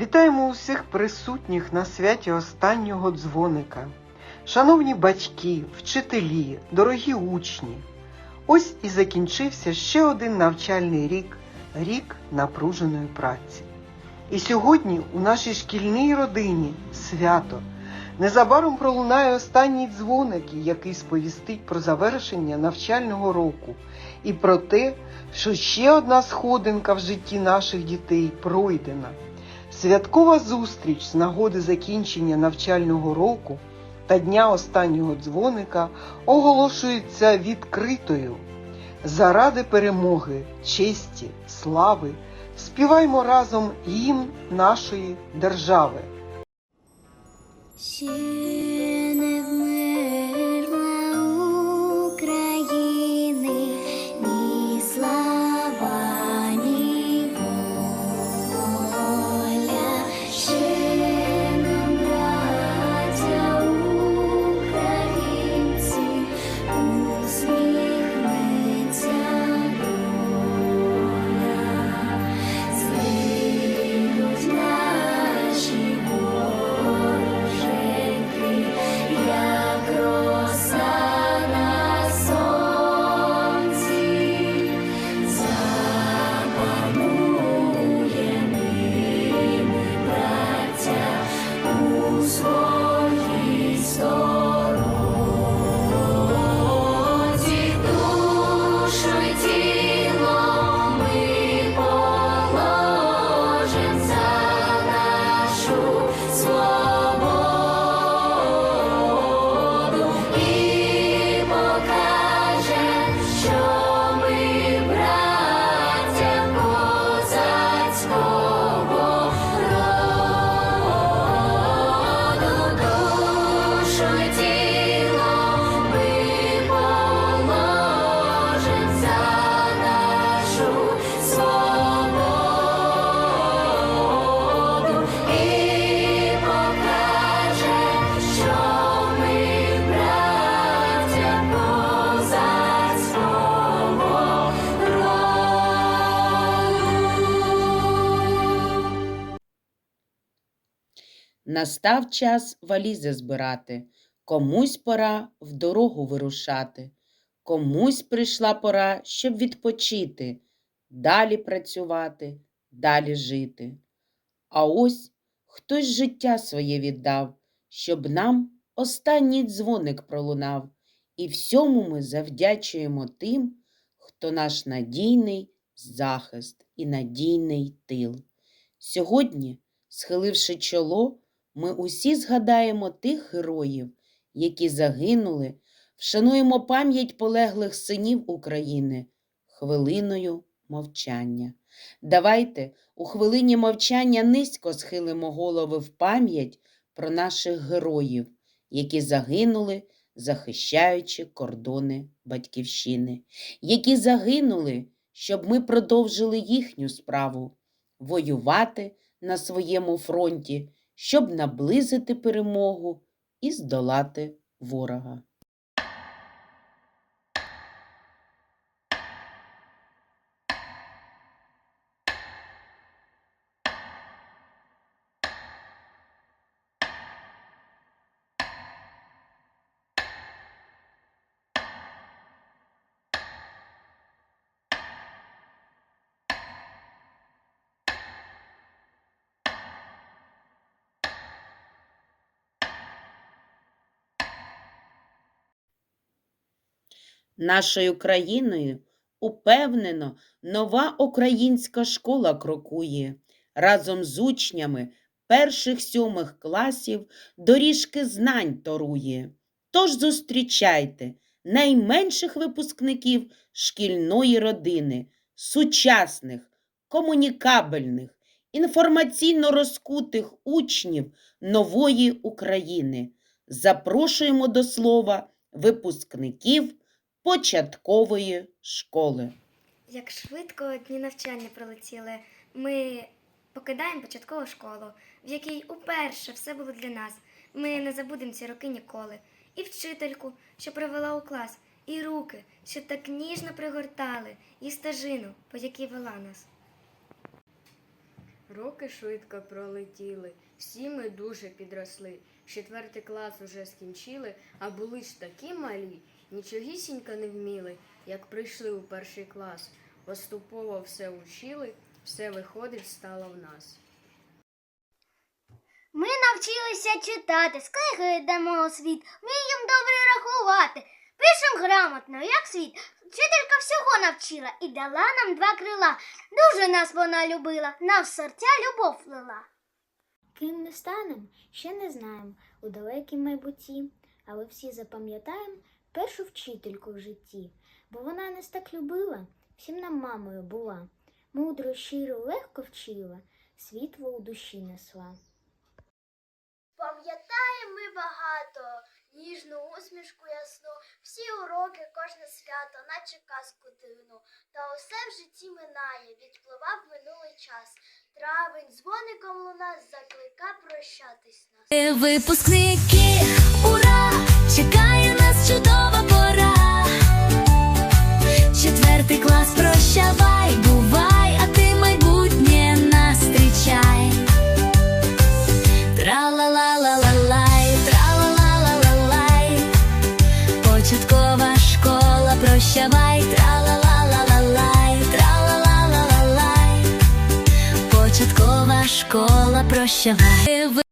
Вітаємо усіх присутніх на святі останнього дзвоника. Шановні батьки, вчителі, дорогі учні. Ось і закінчився ще один навчальний рік, рік напруженої праці. І сьогодні у нашій шкільній родині свято. Незабаром пролунає останній дзвоник, який сповістить про завершення навчального року і про те, що ще одна сходинка в житті наших дітей пройдена. Святкова зустріч з нагоди закінчення навчального року та дня останнього дзвоника оголошується відкритою. Заради перемоги, честі, слави співаймо разом гімн нашої держави. Настав час валізи збирати, комусь пора в дорогу вирушати, комусь прийшла пора, щоб відпочити, далі працювати, далі жити. А ось хтось життя своє віддав, щоб нам останній дзвоник пролунав, і всьому ми завдячуємо тим, хто наш надійний захист і надійний тил. Сьогодні, схиливши чоло, ми усі згадаємо тих героїв, які загинули, вшануємо пам'ять полеглих синів України хвилиною мовчання. Давайте у хвилині мовчання низько схилимо голови в пам'ять про наших героїв, які загинули, захищаючи кордони Батьківщини, які загинули, щоб ми продовжили їхню справу воювати на своєму фронті, щоб наблизити перемогу і здолати ворога. Нашою країною упевнено нова українська школа крокує. Разом з учнями перших сьомих класів доріжки знань торує. Тож зустрічайте найменших випускників шкільної родини, сучасних, комунікабельних, інформаційно розкутих учнів нової України. Запрошуємо до слова випускників початкової школи. Як швидко дні навчання пролетіли, ми покидаємо початкову школу, в якій уперше все було для нас. Ми не забудемо ці роки ніколи. І вчительку, що привела у клас, і руки, що так ніжно пригортали, і стежину, по якій вела нас. Роки швидко пролетіли, всі ми дуже підросли. Четвертий клас уже скінчили, а були ж такі малі, нічогісінько не вміли, як прийшли у перший клас. Поступово все учили, все виходить стало в нас. Ми навчилися читати, з книги йдемо у світ, вміємо добре рахувати, пишемо грамотно, як світ. Вчителька всього навчила і дала нам два крила. Дуже нас вона любила, нам в серця любов лила. Ким ми станемо, ще не знаємо у далекій майбутті, але всі запам'ятаємо першу вчительку в житті, бо вона нас так любила, всім нам мамою була. Мудро, щиро, легко вчила, світло у душі несла. Пам'ятаємо ми багато, ніжну усмішку ясну, всі уроки, кожне свято, наче казку дивну. Та усе в житті минає, відпливав минулий час. Травень дзвоником луна заклика прощатись нас. Випускники, ура! Чекає Четвертий клас, прощавай, бувай, а ти майбутнє нас зустрічай. Тра-ла-ла-ла-ла-лай, тра-ла-ла-ла-ла-лай. Початкова школа, прощавай, тра-ла-ла-ла-ла-лай, тра-ла-ла-ла-ла-лай. Початкова школа, прощавай.